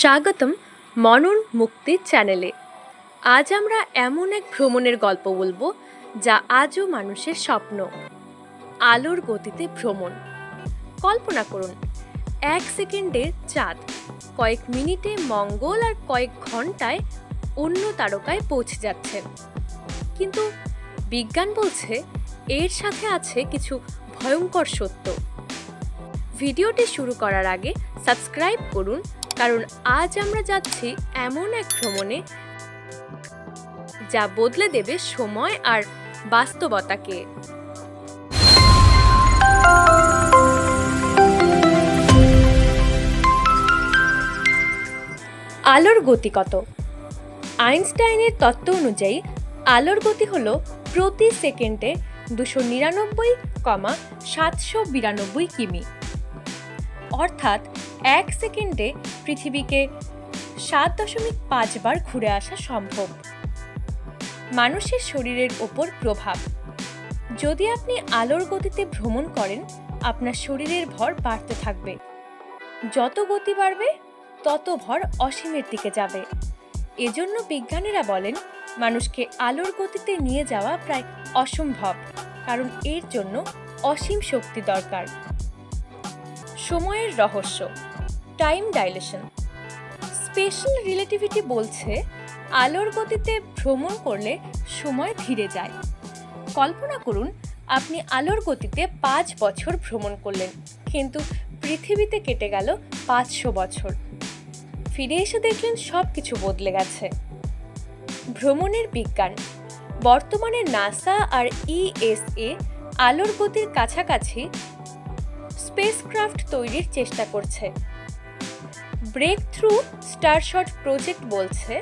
স্বাগতম মনন মুক্তি চ্যানেলে। আজ আমরা এমন এক ভ্রমণের গল্প বলব যা আজও মানুষের স্বপ্ন। আলোর গতিতে ভ্রমণ। কল্পনা করুন, এক সেকেন্ডের চাঁদ, কয়েক মিনিটে মঙ্গল আর কয়েক ঘন্টায় অন্য তারকায় পৌঁছে যাচ্ছেন কিন্তু বিজ্ঞান বলছে এর সাথে আছে কিছু ভয়ঙ্কর সত্য। ভিডিওটি শুরু করার আগে সাবস্ক্রাইব করুন কারণ আজ আমরা যাচ্ছি এমন এক ভ্রমণে যা বদলে দেবে সময় আর বাস্তবতাকে। আলোর গতি কত? আইনস্টাইনের তত্ত্ব অনুযায়ী, আলোর গতি হল প্রতি সেকেন্ডে দুশো নিরানব্বই কমা সাতশো বিরানব্বই কিমি। অর্থাৎ এক সেকেন্ডে পৃথিবীকে সাত দশমিক পাঁচবার ঘুরে আসা সম্ভব। মানুষের শরীরের ওপর প্রভাব। যদি আপনি আলোর গতিতে ভ্রমণ করেন, আপনার শরীরের ভর বাড়তে থাকবে। যত গতি বাড়বে, তত ভর অসীমের দিকে যাবে। এজন্য বিজ্ঞানীরা বলেন, মানুষকে আলোর গতিতে নিয়ে যাওয়া প্রায় অসম্ভব, কারণ এর জন্য অসীম শক্তি দরকার। সময়ের রহস্য টাইম ডাইলেশন স্পেশাল রিলেটিভিটি বলছে আলোর গতিতে ভ্রমণ করলে সময় ধীরে যায়। কল্পনা করুন, আপনি আলোর গতিতে পাঁচ বছর ভ্রমণ করলেন, কিন্তু পৃথিবীতে কেটে গেল পাঁচশো বছর। ফিরে এসে দেখলেন সব কিছু বদলে গেছে। ভ্রমণের বিজ্ঞান, বর্তমানে নাসা আর ইএসএ আলোর গতির কাছাকাছি স্পেসক্রাফট তৈরির চেষ্টা করছে। ব্রেক থ্রু স্টারশট প্রজেক্ট বলছে,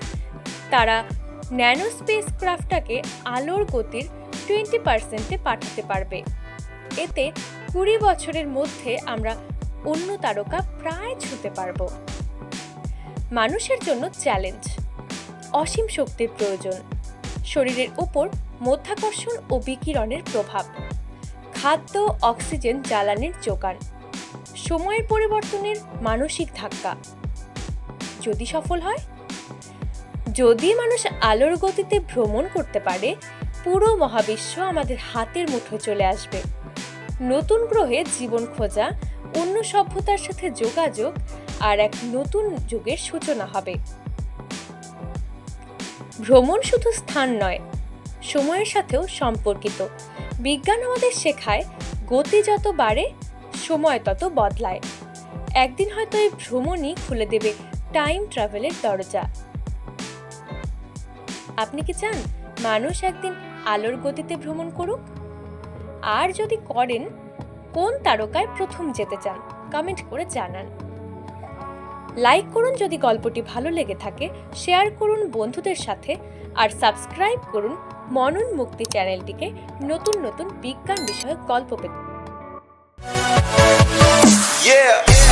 তারা ন্যানো স্পেস ক্রাফটটাকে আলোর গতির টোয়েন্টি পার্সেন্টে পাঠাতে পারবে। এতে কুড়ি বছরের মধ্যে আমরা অন্য তারকা প্রায় ছুতে পারব। মানুষের জন্য চ্যালেঞ্জ, অসীম শক্তির প্রয়োজন, শরীরের উপর মধ্যাকর্ষণ ও বিকিরণের প্রভাব। খাদ্য, অক্সিজেন জ্বালানির যোগান সময়ের পরিবর্তনের মানসিক ধাক্কা। যদি সফল হয়? যদি মানুষ আলোর গতিতে ভ্রমণ করতে পারে, পুরো মহাবিশ্ব আমাদের হাতের মুঠোয় চলে আসবে। নতুন গ্রহে জীবন খোঁজা, অন্য সভ্যতার সাথে যোগাযোগ আর এক নতুন যুগের সূচনা হবে। ভ্রমণ শুধু স্থান নয়, সময়ের সাথেও সম্পর্কিত। বিজ্ঞান আমাদের শেখায়, গতি যত বাড়ে, সময় তত বদলায়। একদিন হয়তো এই ভ্রমণই খুলে দেবে টাইম ট্রাভেলের দরজা। আপনি কি চান মানুষ একদিন আলোর গতিতে ভ্রমণ করুক? আর যদি করেন, কোন তারকায় প্রথম যেতে চান? কমেন্ট করে জানান। লাইক করুন যদি গল্পটি ভালো লেগে থাকে শেয়ার করুন বন্ধুদের সাথে, আর সাবস্ক্রাইব করুন মনন মুক্তি চ্যানেলটিকে নতুন নতুন বিজ্ঞান বিষয়ক গল্প পেতে Yeah.